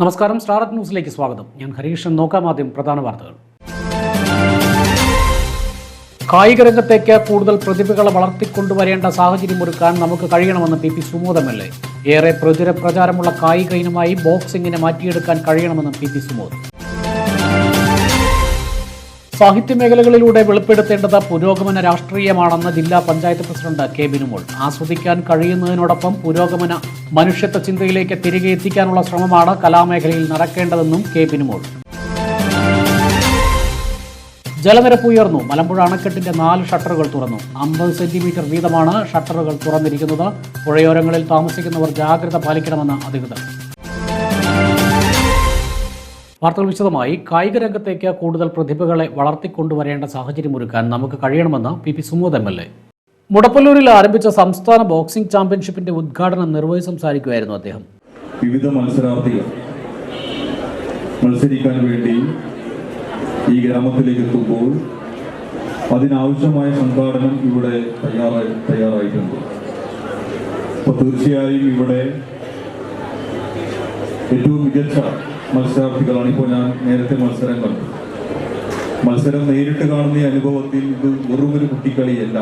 നമസ്കാരം സ്റ്റാർട്ട് ന്യൂസിലേക്ക് സ്വാഗതം. ഞാൻ ഹരീഷൻ നോക്കാം ആദ്യം പ്രധാന വാർത്തകൾ. കായിക രംഗത്തേക്ക് കൂടുതൽ പ്രതിഭകളെ വളർത്തിക്കൊണ്ടുവരേണ്ട സാഹചര്യം ഒരുക്കാൻ നമുക്ക് കഴിയണമെന്ന് P P Sumod M L A. ഏറെ പ്രചുര പ്രചാരമുള്ള കായിക ഇനമായി ബോക്സിംഗിനെ മാറ്റിയെടുക്കാൻ കഴിയണമെന്ന് പി പി സുമോദ്. സാഹിത്യ മേഖലകളിലൂടെ വെളിപ്പെടുത്തേണ്ടത് പുരോഗമന രാഷ്ട്രീയമാണെന്ന് ജില്ലാ പഞ്ചായത്ത് പ്രസിഡന്റ് കെ ബിനുമോൾ. ആസ്വദിക്കാൻ കഴിയുന്നതിനോടൊപ്പം പുരോഗമന മനുഷ്യത്വ ചിന്തയിലേക്ക് തിരികെ എത്തിക്കാനുള്ള ശ്രമമാണ് കലാമേഖലയിൽ നടക്കേണ്ടതെന്നും കെ ബിനുമോൾ. ജലനിരപ്പ് ഉയർന്നു. മലമ്പുഴ അണക്കെട്ടിന്റെ നാല് ഷട്ടറുകൾ തുറന്നു. അമ്പത് സെന്റിമീറ്റർ വീതമാണ് ഷട്ടറുകൾ തുറന്നിരിക്കുന്നത്. പുഴയോരങ്ങളിൽ താമസിക്കുന്നവർ ജാഗ്രത പാലിക്കണമെന്ന് അധികൃതർ. വാർത്തകൾ വിശദമായി കായിക രംഗത്തേക്ക് കൂടുതൽ പ്രതിഭകളെ വളർത്തിക്കൊണ്ടുവരേണ്ട സാഹചര്യമൊരുക്കാൻ നമുക്ക് കഴിയണമെന്ന് P P Sumod M L A. മുടപ്പല്ലൂരിൽ ആരംഭിച്ച സംസ്ഥാന ബോക്സിംഗ് ചാമ്പ്യൻഷിപ്പിന്റെ ഉദ്ഘാടനം നിർവഹിച്ച് സംസാരിക്കുകയായിരുന്നു അദ്ദേഹം. വിവിധ മത്സരാർത്ഥികൾ മത്സരിക്കാൻ വേണ്ടി ഈ ഗ്രാമത്തിലേക്ക് എത്തുമ്പോൾ അതിനാവശ്യമായ സംഘാടനം ഇവിടെ തയ്യാറായി തയ്യാറായിട്ടുണ്ട്. തീർച്ചയായും ഇവിടെ ഏറ്റവും മികച്ച മത്സരാർത്ഥികളാണ് ഇപ്പോൾ ഞാൻ നേരത്തെ മത്സരം കണ്ടു. മത്സരം നേരിട്ട് കാണുന്ന അനുഭവത്തിൽ ഇത് വെറും ഒരു കുട്ടിക്കളിയല്ല.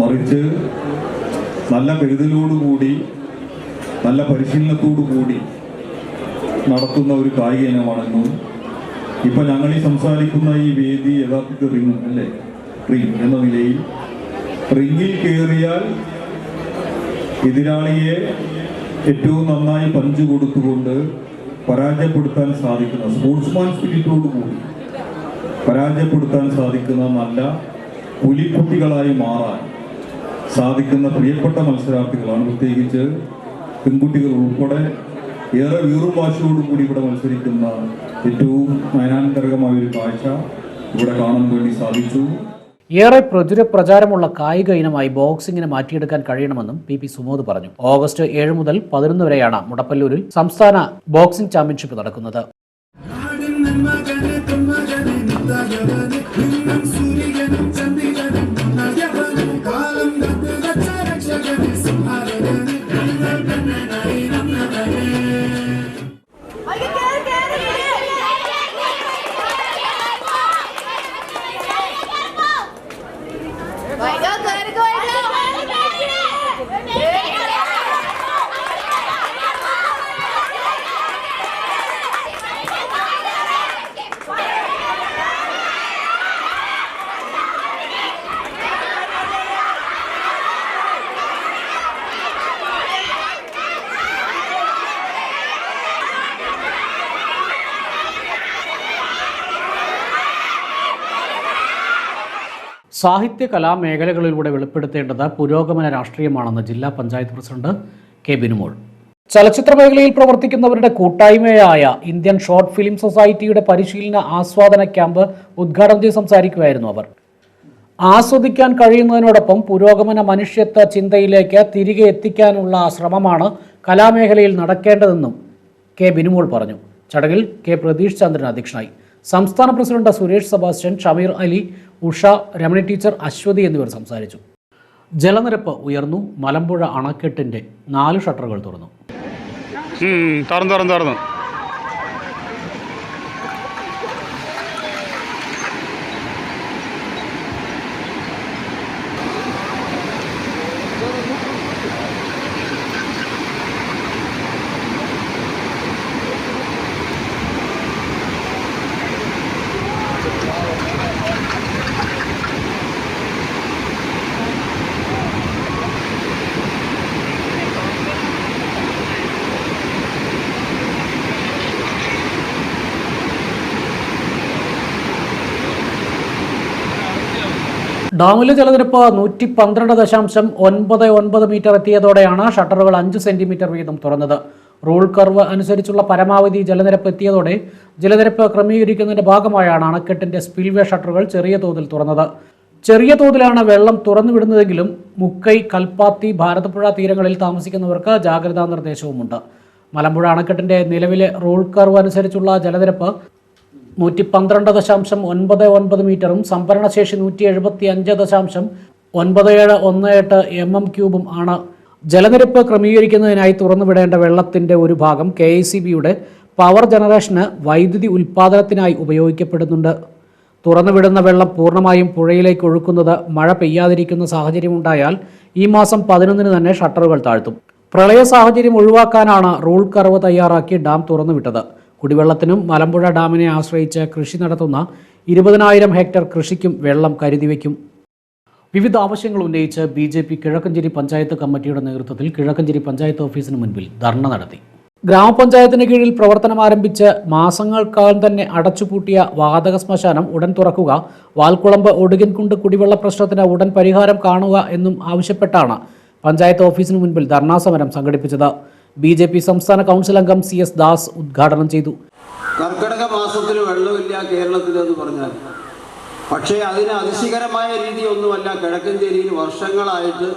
മറിച്ച് നല്ല കരുതലോടുകൂടി നല്ല പരിശീലനത്തോടു കൂടി നടത്തുന്ന ഒരു കായിക ഇനമാണെന്നും ഇപ്പൊ ഞങ്ങൾ ഈ സംസാരിക്കുന്ന ഈ വേദി യഥാർത്ഥത്തിൽ റിങ് അല്ലേ? റിങ് എന്ന നിലയിൽ റിങ്ങിൽ കയറിയാൽ എതിരാളിയെ ഏറ്റവും നന്നായി പഞ്ചു കൊടുത്തുകൊണ്ട് പരാജയപ്പെടുത്താൻ സാധിക്കുന്ന സ്പോർട്സ്മാൻ സ്പിരിറ്റോടുകൂടി പരാജയപ്പെടുത്താൻ സാധിക്കുന്ന നല്ല പുലിക്കുട്ടികളായി മാറാൻ സാധിക്കുന്ന പ്രിയപ്പെട്ട മത്സരാർത്ഥികളാണ്. പ്രത്യേകിച്ച് പെൺകുട്ടികൾ ഉൾപ്പെടെ ഏറെ വീറും വാശിയോടുകൂടി ഇവിടെ മത്സരിക്കുന്ന ഏറ്റവും നയനാന്തരകമായ ഒരു കാഴ്ച ഇവിടെ കാണാൻ വേണ്ടി സാധിച്ചു. ഏറെ പ്രചുര പ്രചാരമുള്ള കായിക ഇനമായി ബോക്സിംഗിനെ മാറ്റിയെടുക്കാൻ കഴിയണമെന്നും പി പി സുമോദ് പറഞ്ഞു. ഓഗസ്റ്റ് ഏഴ് മുതൽ പതിനൊന്ന് വരെയാണ് മുടപ്പല്ലൂരിൽ സംസ്ഥാന ബോക്സിംഗ് ചാമ്പ്യൻഷിപ്പ് നടക്കുന്നത്. സാഹിത്യ കലാ മേഖലകളിലൂടെ വെളിപ്പെടുത്തേണ്ടത് പുരോഗമന രാഷ്ട്രീയമാണെന്ന് ജില്ലാ പഞ്ചായത്ത് പ്രസിഡന്റ് കെ ബിനുമോൾ. ചലച്ചിത്ര മേഖലയിൽ പ്രവർത്തിക്കുന്നവരുടെ കൂട്ടായ്മയായ ഇന്ത്യൻ ഷോർട്ട് ഫിലിം സൊസൈറ്റിയുടെ പരിശീലന ആസ്വാദന ക്യാമ്പ് ഉദ്ഘാടനം ചെയ്ത് സംസാരിക്കുകയായിരുന്നു അവർ. ആസ്വദിക്കാൻ കഴിയുന്നതിനോടൊപ്പം പുരോഗമന മനുഷ്യത്വ ചിന്തയിലേക്ക് തിരികെ എത്തിക്കാനുള്ള ശ്രമമാണ് കലാമേഖലയിൽ നടക്കേണ്ടതെന്നും കെ ബിനുമോൾ പറഞ്ഞു. ചടങ്ങിൽ കെ പ്രതീഷ് ചന്ദ്രൻ അധ്യക്ഷനായി. സംസ്ഥാന പ്രസിഡന്റ് സുരേഷ് സെബാസ്റ്റ്യൻ ഷമീർ അലി ഉഷ രമണി ടീച്ചർ അശ്വതി എന്നിവർ സംസാരിച്ചു. ജലനിരപ്പ് ഉയർന്നു. മലമ്പുഴ അണക്കെട്ടിന്റെ നാല് ഷട്ടറുകൾ തുറന്നു. തുറന്നു തുറന്നു തുറന്നു. ഡാമിലെ ജലനിരപ്പ് നൂറ്റി പന്ത്രണ്ട് ദശാംശം ഒൻപത് ഒൻപത് മീറ്റർ എത്തിയതോടെയാണ് ഷട്ടറുകൾ അഞ്ച് സെന്റിമീറ്റർ വീതം തുറന്നത്. റൂൾ കർവ് അനുസരിച്ചുള്ള പരമാവധി ജലനിരപ്പ് എത്തിയതോടെ ജലനിരപ്പ് ക്രമീകരിക്കുന്നതിന്റെ ഭാഗമായാണ് അണക്കെട്ടിന്റെ സ്പിൽവേ ഷട്ടറുകൾ ചെറിയ തോതിൽ തുറന്നത്. ചെറിയ തോതിലാണ് വെള്ളം തുറന്നുവിടുന്നതെങ്കിലും മുക്കൈ കൽപ്പാത്തി ഭാരതപ്പുഴ തീരങ്ങളിൽ താമസിക്കുന്നവർക്ക് ജാഗ്രതാ നിർദ്ദേശവുമുണ്ട്. മലമ്പുഴ അണക്കെട്ടിന്റെ നിലവിലെ റൂൾ കർവ് അനുസരിച്ചുള്ള ജലനിരപ്പ് നൂറ്റി പന്ത്രണ്ട് ദശാംശം ഒൻപത് ഒൻപത് മീറ്ററും സംഭരണശേഷി നൂറ്റി എഴുപത്തി അഞ്ച് ദശാംശം ഒൻപത് ഏഴ് ഒന്ന് എട്ട് എം എം ക്യൂബും ആണ്. ജലനിരപ്പ് ക്രമീകരിക്കുന്നതിനായി തുറന്നുവിടേണ്ട വെള്ളത്തിന്റെ ഒരു ഭാഗം കെ ഐ സി ബിയുടെ പവർ ജനറേഷന് വൈദ്യുതി ഉൽപ്പാദനത്തിനായി ഉപയോഗിക്കപ്പെടുന്നുണ്ട്. തുറന്നുവിടുന്ന വെള്ളം പൂർണമായും പുഴയിലേക്ക് ഒഴുക്കുന്നത് മഴ പെയ്യാതിരിക്കുന്ന സാഹചര്യമുണ്ടായാൽ ഈ മാസം പതിനൊന്നിന് തന്നെ ഷട്ടറുകൾ താഴ്ത്തും. പ്രളയ സാഹചര്യം ഒഴിവാക്കാനാണ് റൂൾ കർവ് തയ്യാറാക്കി ഡാം തുറന്നുവിട്ടത്. കുടിവെള്ളത്തിനും മലമ്പുഴ ഡാമിനെ ആശ്രയിച്ച് കൃഷി നടത്തുന്ന ഇരുപതിനായിരം ഹെക്ടർ കൃഷിക്കും വെള്ളം കരുതിവെക്കും വിവിധ ആവശ്യങ്ങൾ ഉന്നയിച്ച് B J P Kizhakkanchery panchayat കമ്മിറ്റിയുടെ നേതൃത്വത്തിൽ കിഴക്കഞ്ചേരി പഞ്ചായത്ത് ഓഫീസിന് മുൻപിൽ ധർണ നടത്തി. ഗ്രാമപഞ്ചായത്തിന് കീഴിൽ പ്രവർത്തനം ആരംഭിച്ച് മാസങ്ങൾക്കകം തന്നെ അടച്ചുപൂട്ടിയ വാതക ശ്മശാനം ഉടൻ തുറക്കുക വാൽക്കുളമ്പ് ഒടുകിൻകുണ്ട് കുടിവെള്ള പ്രശ്നത്തിന് ഉടൻ പരിഹാരം കാണുക എന്നും ആവശ്യപ്പെട്ടാണ് പഞ്ചായത്ത് ഓഫീസിന് മുൻപിൽ ധർണാ സമരം സംഘടിപ്പിച്ചത്. ബി ജെ പി സംസ്ഥാന കൗൺസിൽ അംഗം സി എസ് ദാസ് ഉദ്ഘാടനം ചെയ്തു. കർക്കിടക മാസത്തിൽ വെള്ളമില്ല കേരളത്തിൽ എന്ന് പറഞ്ഞാൽ പക്ഷേ അതിന് അതിശയകരമായ രീതിയൊന്നുമല്ല കിഴക്കഞ്ചേരിയിൽ വർഷങ്ങളായിട്ട്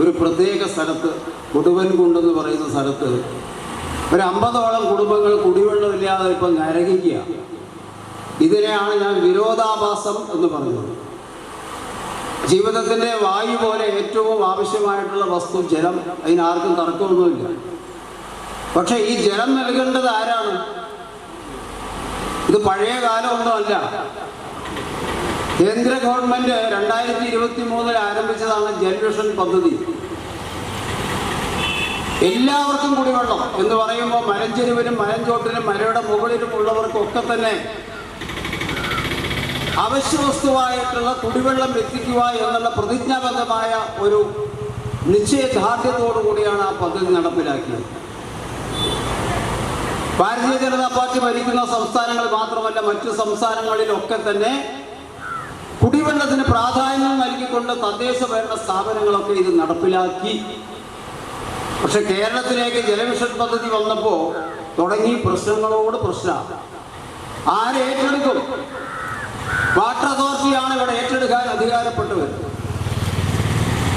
ഒരു പ്രത്യേക സ്ഥലത്ത് കൊടുവൻകുണ്ടെന്ന് പറയുന്ന സ്ഥലത്ത്. ഒരു അമ്പതോളം കുടുംബങ്ങൾ കുടിവെള്ളമില്ലാതെ ഇപ്പം നരകിക്കുക ഇതിനെയാണ് ഞാൻ വിരോധാഭാസം എന്ന് പറഞ്ഞത്. ജീവിതത്തിന്റെ വായു പോലെ ഏറ്റവും ആവശ്യമായിട്ടുള്ള വസ്തു ജലം. അതിനാർക്കും തർക്കമൊന്നുമില്ല. പക്ഷേ ഈ ജലം നൽകേണ്ടത് ആരാണ്? ഇത് പഴയ കാലമൊന്നുമല്ല കേന്ദ്ര ഗവൺമെന്റ് രണ്ടായിരത്തി ഇരുപത്തി മൂന്നിൽ ആരംഭിച്ചതാണ് ജൽമിഷൻ പദ്ധതി. എല്ലാവർക്കും കുടിവെള്ളം എന്ന് പറയുമ്പോൾ മരഞ്ചെരുവിനും മലഞ്ചോട്ടിനും മലയുടെ മുകളിലും ഉള്ളവർക്കൊക്കെ തന്നെ അവശ്യ വസ്തുവായിട്ടുള്ള കുടിവെള്ളം എത്തിക്കുക എന്നുള്ള പ്രതിജ്ഞാബദ്ധമായ ഒരു നിശ്ചയദാർഢ്യത്തോടു കൂടിയാണ് ആ പദ്ധതി നടപ്പിലാക്കിയത്. ഭാരതീയ ജനതാ പാർട്ടി ഭരിക്കുന്ന സംസ്ഥാനങ്ങൾ മാത്രമല്ല മറ്റു സംസ്ഥാനങ്ങളിലൊക്കെ തന്നെ കുടിവെള്ളത്തിന് പ്രാധാന്യം നൽകിക്കൊണ്ട് തദ്ദേശ ഭരണ സ്ഥാപനങ്ങളൊക്കെ ഇത് നടപ്പിലാക്കി. പക്ഷെ കേരളത്തിലേക്ക് ജലമിഷൻ പദ്ധതി വന്നപ്പോൾ തുടങ്ങി പ്രശ്നങ്ങളോട് പ്രശ്നമാണ് ആരെ ഏറ്റെടുക്കും? വാട്ടർ അതോറിറ്റിയാണ് ഇവിടെ ഏറ്റെടുക്കാൻ അധികാരപ്പെട്ടവർ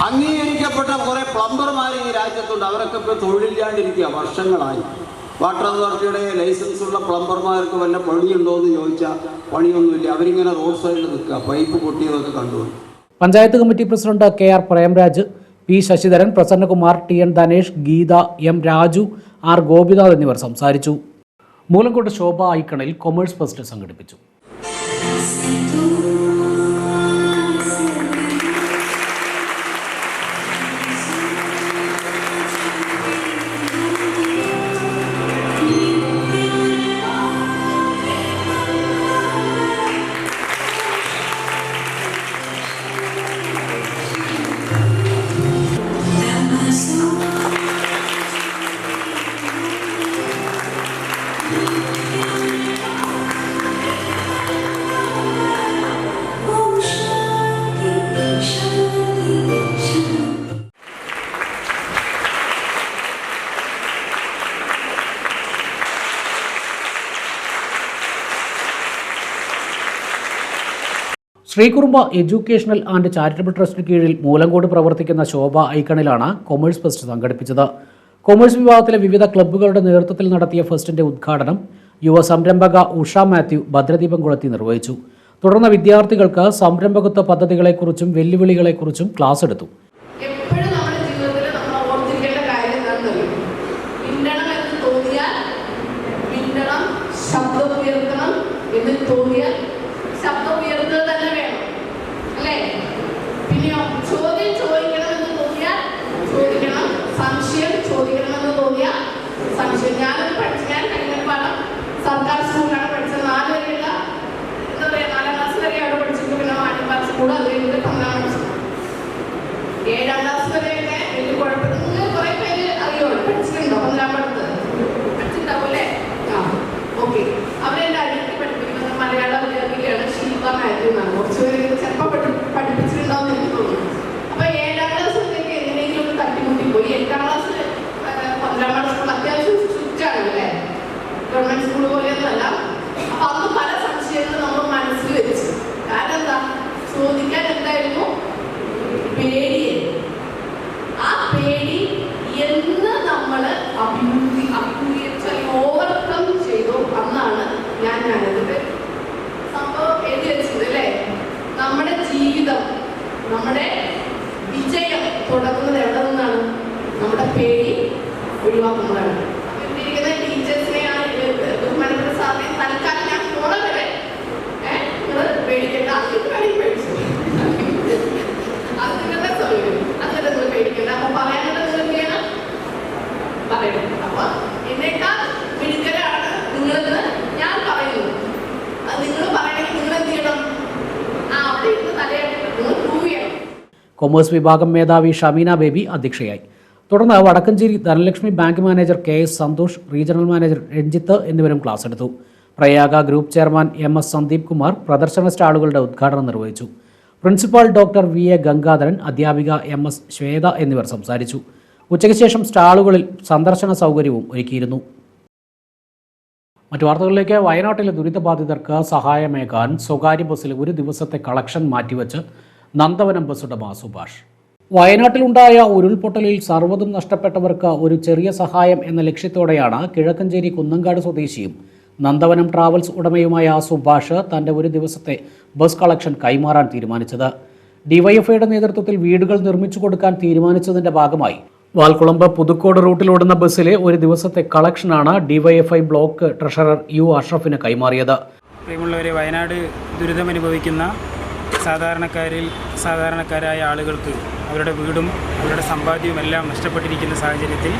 അംഗീകരിക്കപ്പെട്ട കുറെ പ്ലംബർമാർ ഈ രാജ്യത്തുണ്ട്. അവരൊക്കെ ഇപ്പോൾ തൊഴിലില്ലാണ്ടിരിക്കുക വർഷങ്ങളായി. വാട്ടർ അതോറിറ്റിയുടെ ലൈസൻസ് ഉള്ള പ്ലംബർമാർക്ക് വല്ല പണിയുണ്ടോ എന്ന് ചോദിച്ചാൽ പണിയൊന്നുമില്ല. അവരിങ്ങനെ റോഡ് സൈഡിൽ നിൽക്കുക പൈപ്പ് പൊട്ടിയതൊക്കെ കണ്ടുകൊണ്ട് panchayat committee president K R Premraj P Sasidharan Prasannakumar T N Dhanesh Geetha M Raju R Gopinath എന്നിവർ സംസാരിച്ചു. മൂലംകോട്ട് ശോഭ ഐക്കണിൽ കൊമേഴ്സ് ഫെസ്റ്റ് സംഘടിപ്പിച്ചു. ശ്രീകുറുമ്പ എഡ്യൂക്കേഷണൽ ആൻഡ് ചാരിറ്റബിൾ ട്രസ്റ്റിന് കീഴിൽ മൂലങ്കോട് പ്രവർത്തിക്കുന്ന ശോഭ ഐക്കണിലാണ് കൊമേഴ്സ് ഫെസ്റ്റ് സംഘടിപ്പിച്ചത്. കൊമേഴ്സ് വിഭാഗത്തിലെ വിവിധ ക്ലബ്ബുകളുടെ നേതൃത്വത്തിൽ നടത്തിയ ഫെസ്റ്റിന്റെ ഉദ്ഘാടനം യുവ സംരംഭക ഉഷ മാത്യു ഭദ്രദീപം കൊളുത്തി നിർവഹിച്ചു. തുടർന്ന് വിദ്യാർത്ഥികൾക്ക് സംരംഭകത്വ പദ്ധതികളെക്കുറിച്ചും വെല്ലുവിളികളെക്കുറിച്ചും ക്ലാസ് എടുത്തു. അതെടുക്കും അപ്പൊ എന്നേക്കാൾ നിങ്ങളെന്ന് ഞാൻ പറയുന്നു. നിങ്ങൾ പറയണമെങ്കിൽ നിങ്ങൾ എന്ത് ചെയ്യണം? ആ അവിടെ ഇരുന്ന് തലയായിട്ട് പ്രൂവ് ചെയ്യണം കൊമേഴ്സ് വിഭാഗം മേധാവി ഷമീന ബേബി അധ്യക്ഷയായി. തുടർന്ന് Vadakkanchery Dhanalakshmi bank manager K S Santhosh regional manager Ranjith എന്നിവരും ക്ലാസ് എടുത്തു. Prayaga group chairman M S Sandeep Kumar പ്രദർശന സ്റ്റാളുകളുടെ ഉദ്ഘാടനം നിർവഹിച്ചു. Principal doctor V A Gangadharan അധ്യാപിക എം എസ് ശ്വേത എന്നിവർ സംസാരിച്ചു. ഉച്ചയ്ക്ക് ശേഷം സ്റ്റാളുകളിൽ സന്ദർശന സൗകര്യവും ഒരുക്കിയിരുന്നു. മറ്റു വാർത്തകളിലേക്ക് വയനാട്ടിലെ ദുരിതബാധിതർക്ക് സഹായമേകാൻ സ്വകാര്യ ബസ്സിൽ ഒരു ദിവസത്തെ കളക്ഷൻ മാറ്റിവെച്ച് നന്ദവനം ബസ് ഉടമ സുഭാഷ്. വയനാട്ടിലുണ്ടായ ഉരുൾപൊട്ടലിൽ സർവതും നഷ്ടപ്പെട്ടവർക്ക് ഒരു ചെറിയ സഹായം എന്ന ലക്ഷ്യത്തോടെയാണ് കിഴക്കഞ്ചേരി കുന്നങ്കാട് സ്വദേശിയും നന്ദവനം ട്രാവൽസ് ഉടമയുമായ സുഭാഷ് തന്റെ ഒരു ദിവസത്തെ ബസ് കളക്ഷൻ കൈമാറാൻ തീരുമാനിച്ചത്. ഡിവൈഎഫ്ഐയുടെ നേതൃത്വത്തിൽ വീടുകൾ നിർമ്മിച്ചു കൊടുക്കാൻ തീരുമാനിച്ചതിന്റെ ഭാഗമായി വാൽക്കുളമ്പ് പുതുക്കോട് റൂട്ടിലോടുന്ന ബസ്സിലെ ഒരു ദിവസത്തെ കളക്ഷനാണ് ഡിവൈഎഫ്ഐ ബ്ലോക്ക് ട്രഷറർ യു അഷ്റഫിന് കൈമാറിയത്. പ്രിയമുള്ളവരെ വയനാട് ദുരിതമനുഭവിക്കുന്ന സാധാരണക്കാരിൽ സാധാരണക്കാരായ ആളുകൾക്ക് അവരുടെ വീടും അവരുടെ സമ്പാദ്യവും എല്ലാം നഷ്ടപ്പെട്ടിരിക്കുന്ന സാഹചര്യത്തിൽ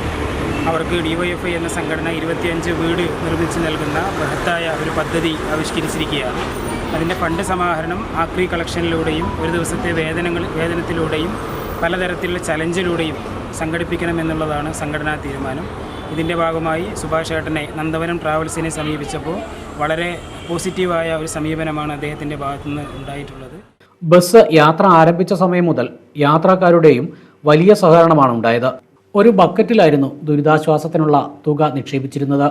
അവർക്ക് ഡിവൈഎഫ്ഐ എന്ന സംഘടന ഇരുപത്തിയഞ്ച് വീട് നിർമ്മിച്ച് നൽകുന്ന ബൃഹത്തായ ഒരു പദ്ധതി ആവിഷ്കരിച്ചിരിക്കുകയാണ്. അതിന്റെ ഫണ്ട് സമാഹരണം ആക്രി കളക്ഷനിലൂടെയും ഒരു ദിവസത്തെ വേതനങ്ങൾ വേതനത്തിലൂടെയും പലതരത്തിലുള്ള ചലഞ്ചിലൂടെയും സംഘടിപ്പിക്കണമെന്നുള്ളതാണ് സംഘടനാ തീരുമാനം. ഇതിന്റെ ഭാഗമായി സുഭാഷ് ഏട്ടനെ നന്ദവനം ട്രാവൽസിനെ സമീപിച്ചപ്പോൾ വളരെ പോസിറ്റീവായ ഒരു സമീപനമാണ് അദ്ദേഹത്തിന്റെ ഭാഗത്തുനിന്ന് ഉണ്ടായിട്ടുള്ളത്. ബസ് യാത്ര ആരംഭിച്ച സമയം മുതൽ യാത്രക്കാരുടെയും വലിയ സഹകരണമാണ് ഉണ്ടായത്. ഒരു ബക്കറ്റിലായിരുന്നു ദുരിതാശ്വാസത്തിനുള്ള തുക നിക്ഷേപിച്ചിരുന്നത്.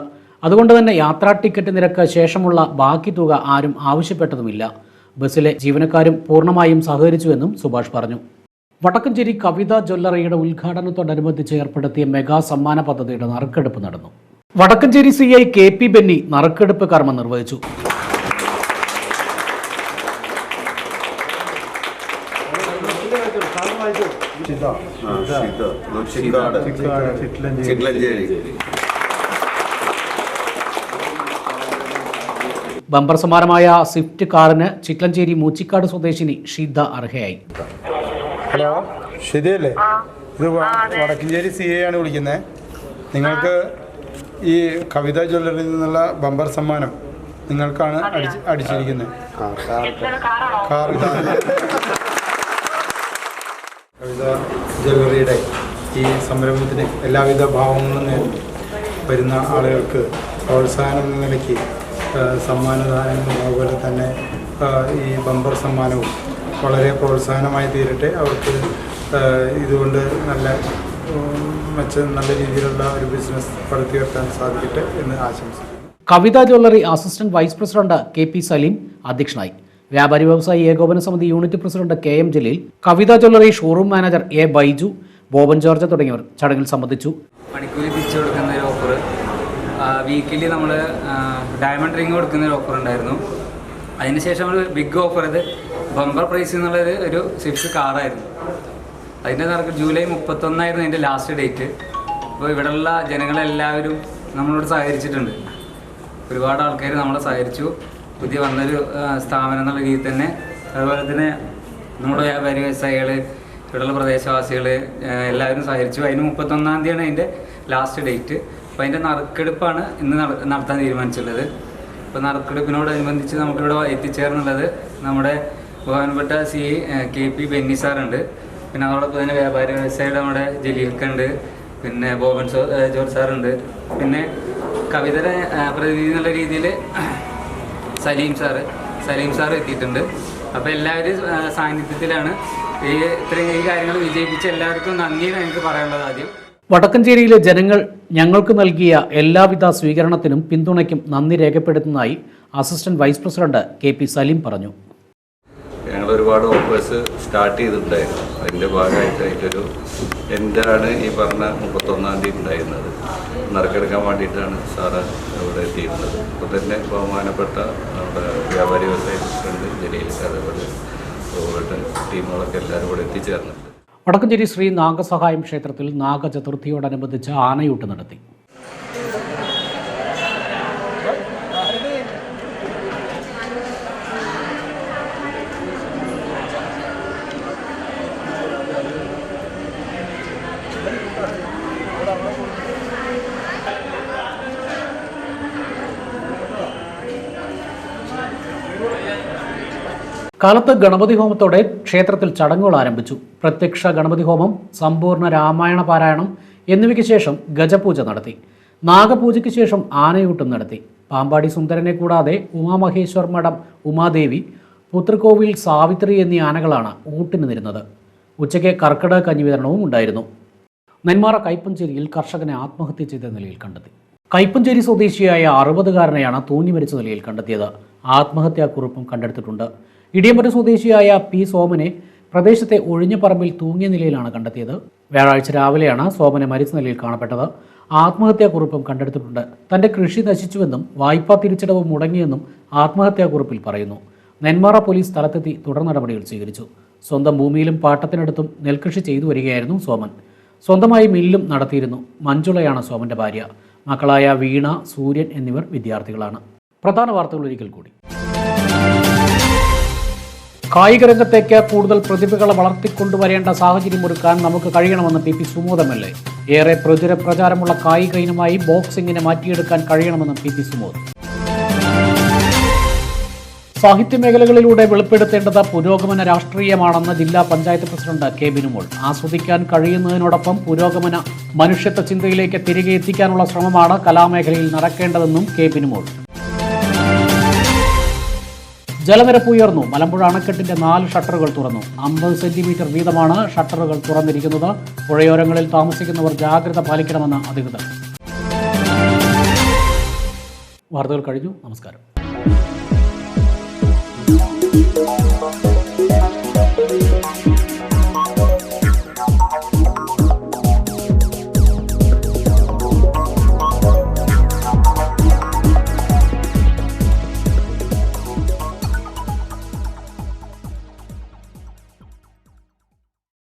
അതുകൊണ്ട് തന്നെ യാത്രാ ടിക്കറ്റ് നിരക്ക് ശേഷമുള്ള ബാക്കി തുക ആരും ആവശ്യപ്പെട്ടതുമില്ല. ബസ്സിലെ ജീവനക്കാരും പൂർണമായും സഹകരിച്ചുവെന്നും സുഭാഷ് പറഞ്ഞു. വടക്കഞ്ചേരി കവിത ജ്വല്ലറിയുടെ ഉദ്ഘാടനത്തോടനുബന്ധിച്ച് ഏർപ്പെടുത്തിയ മെഗാ സമ്മാന പദ്ധതിയുടെ നറുക്കെടുപ്പ് നടന്നു. Vadakkanchery C I K P Benny നറുക്കെടുപ്പ് കർമ്മം നിർവഹിച്ചു. ബമ്പർ സമാനമായ സ്വിഫ്റ്റ് കാറിന് ചിറ്റലഞ്ചേരി മൂച്ചിക്കാട് സ്വദേശിനി ഷിദ അർഹയായി. ഹലോ? ശരിയല്ലേ? ഇത് വടക്കഞ്ചേരി സി എ ആണ് വിളിക്കുന്നത് നിങ്ങൾക്ക് ഈ കവിത ജ്വല്ലറിയിൽ നിന്നുള്ള ബമ്പർ സമ്മാനം നിങ്ങൾക്കാണ് അടിച്ച് അടിച്ചിരിക്കുന്നത്. കാർ കവിത ജ്വല്ലറിയുടെ ഈ സംരംഭത്തിന് എല്ലാവിധ ഭാവങ്ങളും വരുന്ന ആളുകൾക്ക് പ്രോത്സാഹനം എന്ന നിലയ്ക്ക് സമ്മാനദാനങ്ങളും അതുപോലെ തന്നെ ഈ ബമ്പർ സമ്മാനവും വളരെ പ്രോത്സാഹനമായി തീരട്ടെ. അവർക്ക് ഇതുകൊണ്ട് നല്ല മെച്ചം നല്ല രീതിയിലുള്ള ഒരു ബിസിനസ് പടുത്തുയർത്താൻ സാധിക്കട്ടെ എന്ന് ആശംസിക്കുന്നു. Kavitha jewellery assistant vice president K P Saleem അധ്യക്ഷനായി. വ്യാപാരി വ്യവസായി ഏകോപന സമിതി unit president K M Jaleel Kavitha jewellery showroom manager A Baiju Boban George തുടങ്ങിയവർ ചടങ്ങിൽ സംബന്ധിച്ചു. മണിക്കൂലി തിരിച്ചു കൊടുക്കുന്ന ഒരു ഓഫർ വീക്കിലി നമ്മൾ ഡയമണ്ട് റിംഗ് കൊടുക്കുന്ന ഒരു ഓഫർ ഉണ്ടായിരുന്നു. അതിനുശേഷം ഒരു ബിഗ് ഓഫർ അത് ബമ്പർ പ്രൈസ് എന്നുള്ളത് ഒരു സ്വിഫ്റ്റ് കാറായിരുന്നു അതിന്റെ നിറക്ക് ജൂലൈ മുപ്പത്തൊന്നായിരുന്നു അതിന്റെ ലാസ്റ്റ് ഡേറ്റ് അപ്പോൾ ഇവിടെയുള്ള ജനങ്ങളെല്ലാവരും നമ്മളോട് സഹകരിച്ചിട്ടുണ്ട്. ഒരുപാട് ആൾക്കാർ നമ്മളെ സഹകരിച്ചു. പുതിയ വന്നൊരു സ്ഥാപനം എന്നുള്ള രീതിയിൽ തന്നെ. അതുപോലെ തന്നെ നമ്മുടെ വ്യാപാരി വ്യവസായികൾ ഇവിടെയുള്ള പ്രദേശവാസികൾ എല്ലാവരും സഹകരിച്ചു. അതിന് മുപ്പത്തൊന്നാം തീയതിയാണ് അതിന്റെ ലാസ്റ്റ് ഡേറ്റ് അപ്പോൾ അതിന്റെ നറുക്കെടുപ്പാണ് ഇന്ന് നടത്താൻ തീരുമാനിച്ചിട്ടുള്ളത്. അപ്പോൾ നറുക്കെടുപ്പിനോടനുബന്ധിച്ച് നമുക്കിവിടെ എത്തിച്ചേർന്നുള്ളത് നമ്മുടെ ബഹുമാനപ്പെട്ട സി കെ പി ബെന്നി സാറുണ്ട്. പിന്നെ അതോടൊപ്പം തന്നെ വ്യാപാരി വ്യവസായിയുടെ നമ്മുടെ ജലീൽക്കുണ്ട്. പിന്നെ ബോബൻ ജോർജ് സാറുണ്ട്. പിന്നെ കവിതയുടെ പ്രതിനിധി എന്നുള്ള രീതിയിൽ സലീം സാറ് സലീം സാർ എത്തിയിട്ടുണ്ട്. അപ്പോൾ എല്ലാവരും സാന്നിധ്യത്തിലാണ് ഈ ഇത്രയും ഈ കാര്യങ്ങൾ വിജയിപ്പിച്ച എല്ലാവർക്കും നന്ദിയാണ് എനിക്ക് പറയാനുള്ളത് ആദ്യം. വടക്കഞ്ചേരിയിലെ ജനങ്ങൾ ഞങ്ങൾക്ക് നൽകിയ എല്ലാവിധ സ്വീകരണത്തിനും പിന്തുണയ്ക്കും നന്ദി രേഖപ്പെടുത്തുന്നതായി assistant vice president K P Saleem പറഞ്ഞു. ഒരുപാട് ഓഫേഴ്സ് സ്റ്റാർട്ട് ചെയ്തിട്ടുണ്ടായിരുന്നു. അതിന്റെ ഭാഗമായിട്ടൊരു എന്റെയാണ് ഈ പറഞ്ഞ മുപ്പത്തൊന്നാം തീയതി ഉണ്ടായിരുന്നത്. നറുക്കെടുക്കാൻ വേണ്ടിയിട്ടാണ് സാറ് ഇവിടെ എത്തിയിരുന്നത്. അപ്പോൾ തന്നെ ബഹുമാനപ്പെട്ട നമ്മുടെ വ്യാപാരി വ്യവസായ പ്രസിഡന്റ് ജലീൽ അതേപോലെ ടീമുകളൊക്കെ എല്ലാവരും ഇവിടെ എത്തിച്ചേർന്നിട്ടുണ്ട്. വടക്കഞ്ചേരി ശ്രീ നാഗസഹായം ക്ഷേത്രത്തിൽ നാഗചതുർത്ഥിയോടനുബന്ധിച്ച് ആനയൂട്ട് നടത്തി. കാലത്ത് ഗണപതി ഹോമത്തോടെ ക്ഷേത്രത്തിൽ ചടങ്ങുകൾ ആരംഭിച്ചു. പ്രത്യക്ഷ ഗണപതി ഹോമം സമ്പൂർണ രാമായണ പാരായണം എന്നിവയ്ക്ക് ശേഷം ഗജപൂജ നടത്തി. നാഗപൂജയ്ക്ക് ശേഷം ആനയൂട്ടം നടത്തി. പാമ്പാടി സുന്ദരനെ കൂടാതെ ഉമാമഹേശ്വർ മഠം ഉമാദേവി പുത്രകോവിൽ സാവിത്രി എന്നീ ആനകളാണ് ഊട്ടിന് നിരുന്നത്. ഉച്ചയ്ക്ക് കർക്കിടക കഞ്ഞി വിതരണവും ഉണ്ടായിരുന്നു. നെന്മാറ കൈപ്പഞ്ചേരിയിൽ കർഷകനെ ആത്മഹത്യ ചെയ്ത നിലയിൽ കണ്ടെത്തി. കൈപ്പഞ്ചേരി സ്വദേശിയായ അറുപതുകാരനെയാണ് തൂങ്ങി മരിച്ച നിലയിൽ കണ്ടെത്തിയത്. ആത്മഹത്യാക്കുറിപ്പും കണ്ടെടുത്തിട്ടുണ്ട്. ഇടിയമ്പറ്റ സ്വദേശിയായ പി സോമനെ പ്രദേശത്തെ ഒഴിഞ്ഞ പറമ്പിൽ തൂങ്ങിയ നിലയിലാണ് കണ്ടെത്തിയത്. വ്യാഴാഴ്ച രാവിലെയാണ് സോമനെ മരിച്ച നിലയിൽ കാണപ്പെട്ടത്. ആത്മഹത്യാക്കുറിപ്പും കണ്ടെടുത്തിട്ടുണ്ട്. തന്റെ കൃഷി നശിച്ചുവെന്നും വായ്പാ തിരിച്ചടവ് മുടങ്ങിയെന്നും ആത്മഹത്യാക്കുറിപ്പിൽ പറയുന്നു. നെന്മാറ പോലീസ് സ്ഥലത്തെത്തി തുടർ നടപടികൾ സ്വീകരിച്ചു. സ്വന്തം ഭൂമിയിലും പാട്ടത്തിനടുത്തും നെൽകൃഷി ചെയ്തു വരികയായിരുന്നു സോമൻ. സ്വന്തമായി മില്ലും നടത്തിയിരുന്നു. മഞ്ജുളയാണ് സോമന്റെ ഭാര്യ. മക്കളായ വീണ സൂര്യൻ എന്നിവർ വിദ്യാർത്ഥികളാണ്. പ്രധാന വാർത്തകൾ ഒരിക്കൽ കൂടി. കായിക രംഗത്തേക്ക് കൂടുതൽ പ്രതിഭകളെ വളർത്തിക്കൊണ്ടുവരേണ്ട സാഹചര്യം ഒരുക്കാൻ നമുക്ക് കഴിയണമെന്ന് P P Sumod M L A. ഏറെ പ്രചുര പ്രചാരമുള്ള കായിക ഇനമായി ബോക്സിംഗിനെ മാറ്റിയെടുക്കാൻ കഴിയണമെന്ന് പി പി സുമോദ്. സാഹിത്യ മേഖലകളിലൂടെ വെളിപ്പെടുത്തേണ്ടത് പുരോഗമന രാഷ്ട്രീയമാണെന്ന് ജില്ലാ പഞ്ചായത്ത് പ്രസിഡന്റ് കെ ബിനുമോൾ. ആസ്വദിക്കാൻ കഴിയുന്നതിനോടൊപ്പം പുരോഗമന മനുഷ്യത്വ ചിന്തയിലേക്ക് തിരികെ എത്തിക്കാനുള്ള ശ്രമമാണ് കലാമേഖലയിൽ നടക്കേണ്ടതെന്നും കെ ബിനുമോൾ. ജലനിരപ്പ് ഉയർന്നു. മലമ്പുഴ അണക്കെട്ടിന്റെ നാല് ഷട്ടറുകൾ തുറന്നു. അമ്പത് സെന്റിമീറ്റർ വീതമാണ് ഷട്ടറുകൾ തുറന്നിരിക്കുന്നത്. പുഴയോരങ്ങളിൽ താമസിക്കുന്നവർ ജാഗ്രത പാലിക്കണമെന്ന് അധികൃതർ. വാർത്തകൾ കഴിഞ്ഞു. നമസ്കാരം.